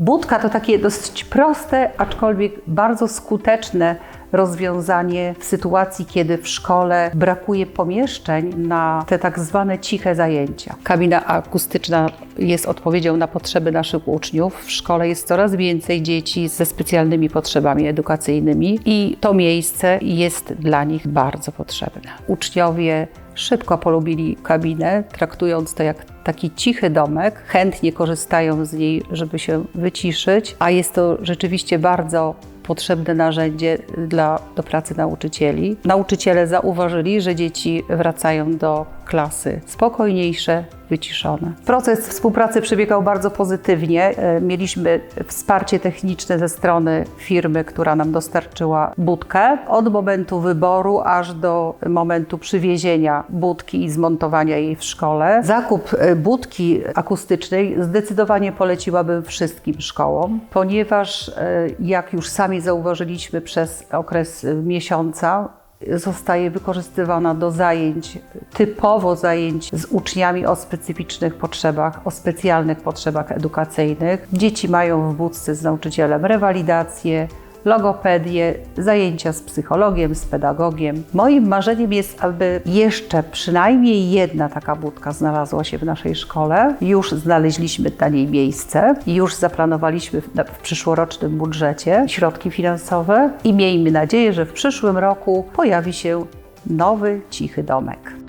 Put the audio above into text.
Budka to takie dosyć proste, aczkolwiek bardzo skuteczne rozwiązanie w sytuacji, kiedy w szkole brakuje pomieszczeń na te tak zwane ciche zajęcia. Kabina akustyczna jest odpowiedzią na potrzeby naszych uczniów. W szkole jest coraz więcej dzieci ze specjalnymi potrzebami edukacyjnymi i to miejsce jest dla nich bardzo potrzebne. Uczniowie szybko polubili kabinę, traktując to jak taki cichy domek, chętnie korzystają z niej, żeby się wyciszyć, a jest to rzeczywiście bardzo potrzebne narzędzie dla, do pracy nauczycieli. Nauczyciele zauważyli, że dzieci wracają do klasy spokojniejsze, wyciszone. Proces współpracy przebiegał bardzo pozytywnie. E, Mieliśmy wsparcie techniczne ze strony firmy, która nam dostarczyła budkę. Od momentu wyboru aż do momentu przywiezienia budki i zmontowania jej w szkole. Zakup e, budki akustycznej zdecydowanie poleciłabym wszystkim szkołom, ponieważ e, jak już sami zauważyliśmy przez okres miesiąca, zostaje wykorzystywana do zajęć, typowo zajęć z uczniami o specyficznych potrzebach, o specjalnych potrzebach edukacyjnych. Dzieci mają w budce z nauczycielem rewalidację, logopedię, zajęcia z psychologiem, z pedagogiem. Moim marzeniem jest, aby jeszcze przynajmniej jedna taka budka znalazła się w naszej szkole. Już znaleźliśmy dla niej miejsce, już zaplanowaliśmy w, w przyszłorocznym budżecie środki finansowe i miejmy nadzieję, że w przyszłym roku pojawi się nowy, cichy domek.